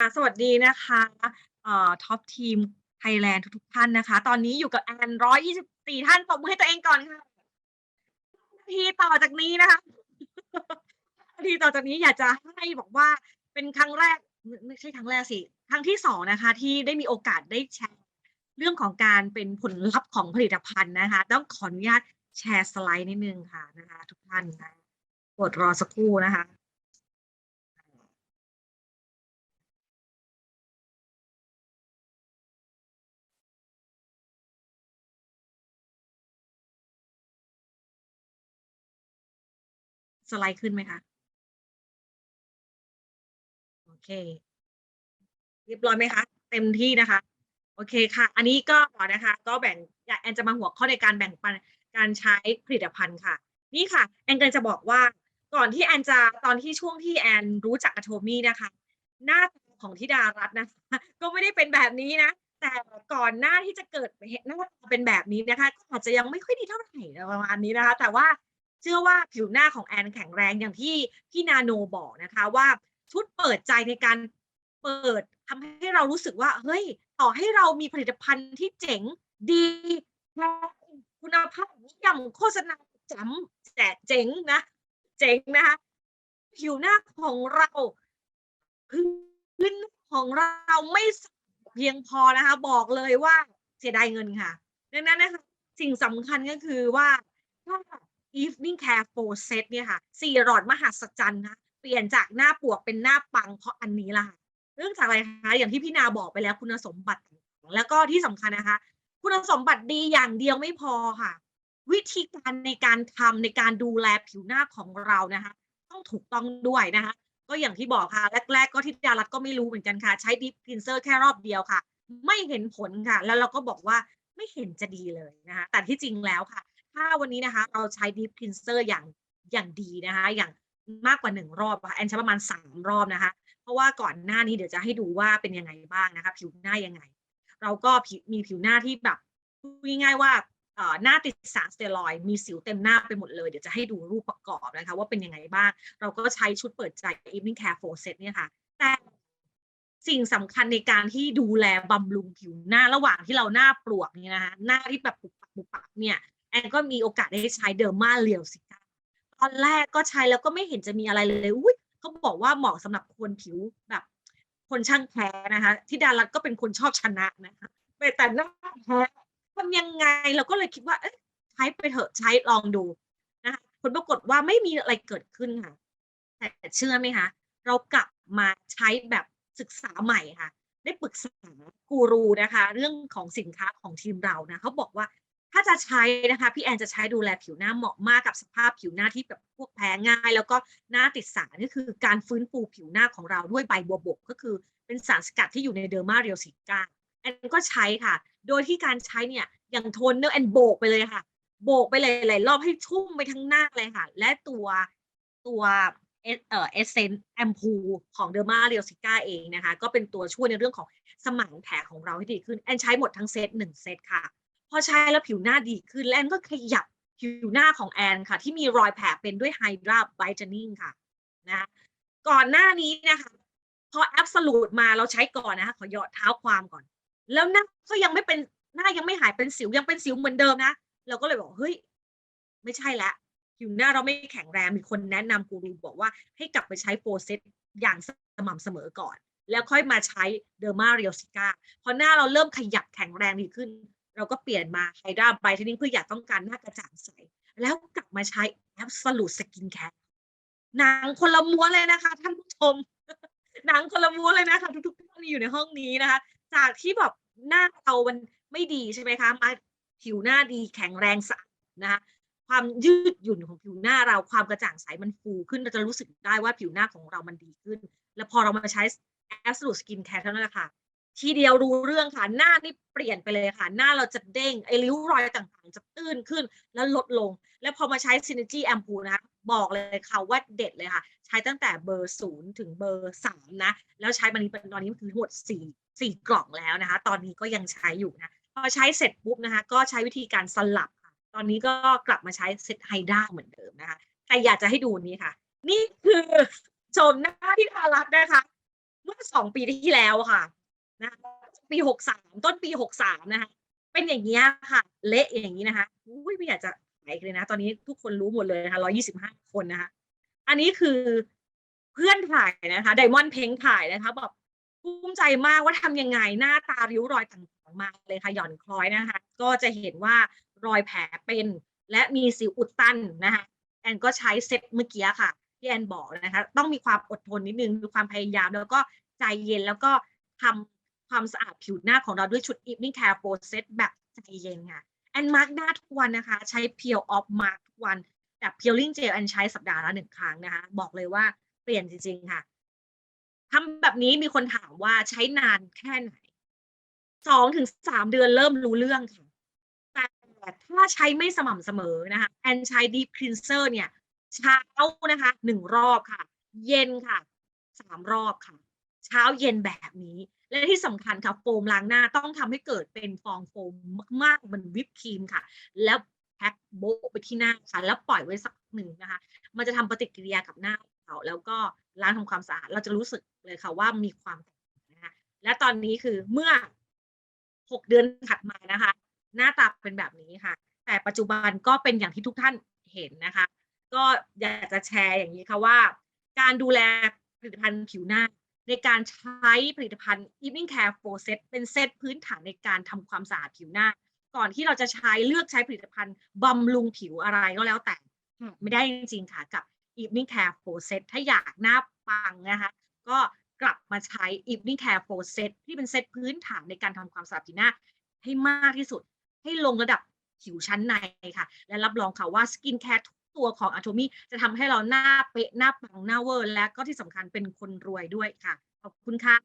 ค่ะสวัสดีนะคะท็อปทีมไทยแลนด์ทุกๆท่านนะคะ ตอนนี้อยู่กับแอน124ท่านปรบมือให้ตัวเองก่อนค่ะทีต่อจากนี้นะคะทีต่อจากนี้อยากจะให้บอกว่าเป็นครั้งแรกไม่ใช่ครั้งแรกสิ ครั้งที่2นะคะ ที่ได้มีโอกาสได้แชร์ เรื่องของการเป็นผลลัพธ์ของผลิตภัณฑ์นะคะ ต้องขออนุญาตแชร์สไลด์นิดนึงค่ะนะคะ ทุกท่านนะโปรดรอสักครู่นะคะ สไลด์ขึ้นไหมคะ?โอเค เรียบร้อยไหมคะ?เต็มที่นะคะ โอเคค่ะ อันนี้ก็อนะคะ ก็แบ่งแอนจะมาหัวข้อในการแบ่งปันการใช้ผลิตภัณฑ์ค่ะ นี่ค่ะ แอนกำลังจะบอกว่าก่อนที่แอนจะตอนที่ช่วงที่แอนรู้จักกับโทมี่นะคะ หน้าตาของธิดารัตน์นะคะ ก็ไม่ได้เป็นแบบนี้นะแต่ก่อนหน้าที่จะเกิดเหตุหน้าตาเป็นแบบนี้นะคะก็อาจจะยังไม่ค่อยดีเท่าไหรอะไรประมาณนี้นะคะ แต่ว่า เชื่อว่าผิวหน้าของแอนแข็งแรงอย่างที่พี่นาโนบอกนะคะว่าชุดเปิดใจในการเปิดทำให้เรารู้สึกว่า เฮ้ย ต่อให้เรามีผลิตภัณฑ์ที่เจ๋งดีคุณภาพเยี่ยมโฆษณาจ๋มแต่เจ๋งนะ เจ๋งนะคะผิวหน้าของเราพื้นของเราไม่เพียงพอนะคะ บอกเลยว่าเสียดายเงินค่ะ ดังนั้นนะคะสิ่งสำคัญก็คือว่าถ้า Evening Care 4เซตเนี่ยค่ะ4หลอดมหัศจรรย์นะเปลี่ยนจากหน้าปวกเป็นหน้าปังเพราะอันนี้ล่ะค่ะเนื่องจากอะไรคะอย่างที่พี่นาบอกไปแล้วคุณสมบัติ แล้วก็ที่สำคัญนะคะ คุณสมบัติดีอย่างเดียวไม่พอค่ะ วิธีการในการทำในการดูแลผิวหน้าของเรานะคะ ต้องถูกต้องด้วยนะคะ ก็อย่างที่บอกค่ะ แรก ๆ ก็ธิดารัตก็ไม่รู้เหมือนกันค่ะ ใช้ Deep Cleanser แค่รอบเดียวค่ะ ไม่เห็นผลค่ะ แล้วเราก็บอกว่าไม่เห็นจะดีเลยนะคะแต่ที่จริงแล้วค่ะ ถ้าวันนี้นะคะเราใช้ Deep Cleanser อย่างอย่างดีนะคะ อย่างมากกว่า1รอบค่ะแอนใช้ประมาณ3รอบนะคะ เพราะว่าก่อนหน้านี้เดี๋ยวจะให้ดูว่าเป็นยังไงบ้างนะคะ ผิวหน้ายังไง เราก็มีผิวหน้าที่แบบพูดง่ายๆว่าหน้าติดสารสเตียรอยมีสิวเต็มหน้าไปหมดเลย เดี๋ยวจะให้ดูรูปประกอบนะคะ ว่าเป็นยังไงบ้าง เราก็ใช้ชุดเปิดใจ Evening Care 4เซตเนี่ยค่ะ แต่สิ่งสำคัญในการที่ดูแลบำรุงผิวหน้าระหว่างที่เราหน้าปลวกนี่นะคะ หน้าที่แบบปุบปับๆเนี่ย แอนก็มีโอกาสได้ใช้ Derma Real Cica ตอนแรกก็ใช้แล้วก็ไม่เห็นจะมีอะไรเลยอุ๊ยเขาบอกว่าเหมาะสำหรับคนผิวแบบ คนช่างแท้นะคะธิดารัตก็เป็นคนชอบชนะนะคะแต่แต่หน้าแพ้ทำยังไงเราก็เลยคิดว่าเอ๊ะใช้ไปเถอะใช้ลองดูนะคะผลปรากฏว่าไม่มีอะไรเกิดขึ้นค่ะ แต่เชื่อไหมคะเรากลับมาใช้แบบศึกษาใหม่ค่ะ ได้ปรึกษากูรูนะคะ เรื่องของสินค้าของทีมเรานะเขาบอกว่า ถ้าจะใช้นะคะพี่แอนจะใช้ดูแลผิวหน้าเหมาะมากกับสภาพผิวหน้าที่แบบพวกแพ้ง่าย แล้วก็หน้าติดสารก็คือการฟื้นฟูผิวหน้าของเราด้วยใบบัวบก ก็คือเป็นสารสกัดที่อยู่ใน Derma Real Cica แอนก็ใช้ค่ะ โดยที่การใช้เนี่ยอย่างโทนเนอร์แอนโบกไปเลยค่ะ โบกไปเลยหลายรอบให้ชุ่มไปทั้งหน้าเลยค่ะ และตัวตัวเอเอ่อ Essence แอมพูของ Derma Real Cica เองนะคะ ก็เป็นตัวช่วยในเรื่องของสมานแผลของเราให้ดีขึ้นแอนใช้หมดทั้งเซต1เซตค่ะ พอใช้แล้วผิวหน้าดีขึ้นแอนก็ขยับผิวหน้าของแอนค่ะ ที่มีรอยแผลเป็นด้วย Hydra Brightening ค่ะนะก่อนหน้านี้นะคะพอ Absolute มาเราใช้ก่อนนะคะขอยอนเท้าความก่อน แล้วหน้าก็ยังไม่เป็นหน้ายังไม่หายเป็นสิวยังเป็นสิวเหมือนเดิมนะเราก็เลยบอกเฮ้ยไม่ใช่แล้วผิวหน้าเราไม่แข็งแรงมีคนแนะนำกูรูบอกว่าให้กลับไปใช้4เซตอย่างสม่ำเสมอก่อน แล้วค่อยมาใช้ Derma Real Cica พอหน้าเราเริ่มขยับแข็งแรงดีขึ้น เราก็เปลี่ยนมา Hydra Brightening เพื่ออยากต้องการหน้ากระจ่างใส แล้วกลับมาใช้ Absolute Skincare หนังคนละม้วนเลยนะคะ ท่านผู้ชม หนังคนละม้วนเลยนะคะ ทุกๆท่านที่อยู่ในห้องนี้นะคะ จากที่แบบหน้าเรามันไม่ดีใช่ไหมคะมาผิวหน้าดีแข็งแรงสะอาดนะคะความยืดหยุ่นของผิวหน้าเราความกระจ่างใสมันฟูขึ้นเราจะรู้สึกได้ว่าผิวหน้าของเรามันดีขึ้น แล้วพอเรามาใช้ Absolute Skincare เท่านั้นแหละค่ะ ทีเดียวรู้เรื่องค่ะ หน้านี่เปลี่ยนไปเลยค่ะ หน้าเราจะเด้งไอ้ริ้วรอยต่างๆ จะตื้นขึ้นแล้วลดลง แล้วพอมาใช้ Synergy Ampoule นะคะบอกเลยค่ะว่าเด็ดเลยค่ะ ใช้ตั้งแต่เบอร์0ถึงเบอร์3นะ แล้วใช้มานี้เป็นตอนนี้คือทั้งหมด4 4กล่องแล้วนะคะ ตอนนี้ก็ยังใช้อยู่นะ พอใช้เสร็จปุ๊บนะคะ ก็ใช้วิธีการสลับค่ะ ตอนนี้ก็กลับมาใช้เซต Hydra เหมือนเดิมนะคะแต่อยากจะให้ดูนี้ค่ะ นี่คือโฉมหน้าธิดารัตนะคะ เมื่อสองปีที่แล้วค่ะ นะปีหกสามต้นปีหกสามนะคะเป็นอย่างเงี้ยค่ะ เละอย่างนี้นะคะอุ้ยไม่อยากจะขายเลยนะ ตอนนี้ทุกคนรู้หมดเลยนะคะร้อยี่สิบห้าคนนะคะ อันนี้คือเพื่อนถ่ายนะคะไดมอนด์เพงถ่ายนะคะแบบภูมิใจมากว่าทำยังไงหน้าตาริ้วรอยต่างๆมาเลยค่ะหย่อนคล้อยนะคะ ก็จะเห็นว่ารอยแผลเป็น และมีสิวอุดตันนะคะแอนก็ใช้เซตเมื่อกี้ค่ะที่แอนบอกนะคะ ต้องมีความอดทนนิดนึงมีความพยายามแล้วก็ใจเย็นแล้วก็ทำ ความสะอาดผิวหน้าของเราด้วยชุด evening care process แบบใจเย็นค่ะแอนมาร์กหน้าทุกวันนะคะ ใช้ Peel Off Mark ทุกวันแบบ Peeling Gel แอนใช้สัปดาห์ละหนึ่งครั้งนะคะ บอกเลยว่าเปลี่ยนจริงๆค่ะทำแบบนี้มีคนถามว่าใช้นานแค่ไหนสองถึงสามเดือนเริ่มรู้เรื่องค่ะแต่ถ้าใช้ไม่สม่ำเสมอนะคะแอนใช้ Deep Cleanser เนี่ย เช้านะคะหนึ่งรอบค่ะ เย็นค่ะสามรอบค่ะ เช้าเย็นแบบนี้ และที่สำคัญค่ะโฟมล้างหน้าต้องทำให้เกิดเป็นฟองโฟมมากๆเหมือนวิปครีมค่ะ แล้วแพ็คโบไปที่หน้าค่ะแล้วปล่อยไว้สักหนึ่งนะคะ มันจะทำปฏิกิริยากับหน้าเราแล้วก็ล้างทำความสะอาดเราจะรู้สึกเลยค่ะว่ามีความแตกต่างนะคะและตอนนี้คือเมื่อหกเดือนถัดมานะคะ หน้าตาเป็นแบบนี้ค่ะ แต่ปัจจุบันก็เป็นอย่างที่ทุกท่านเห็นนะคะ ก็อยากจะแชร์อย่างนี้ค่ะว่า การดูแลผลิตภัณฑ์ผิวหน้า ในการใช้ผลิตภัณฑ์ Evening Care 4 Set เป็นเซตพื้นฐานในการทำความสะอาดผิวหน้า ก่อนที่เราจะใช้เลือกใช้ผลิตภัณฑ์บำรุงผิวอะไรก็แล้วแต่ ไม่ได้จริงๆค่ะกับ Evening Care 4 Set ถ้าอยากหน้าปังนะคะก็กลับมาใช้ Evening Care 4 Set ที่เป็นเซตพื้นฐานในการทำความสะอาดผิวหน้า ให้มากที่สุด ให้ลงระดับผิวชั้นในค่ะ และรับรองค่ะว่าสกินแคร์ทุ ตัวของอะโทมี่จะทำให้เราหน้าเป๊ะหน้าปังหน้าเวอร์ และก็ที่สำคัญเป็นคนรวยด้วยค่ะ ขอบคุณค่ะ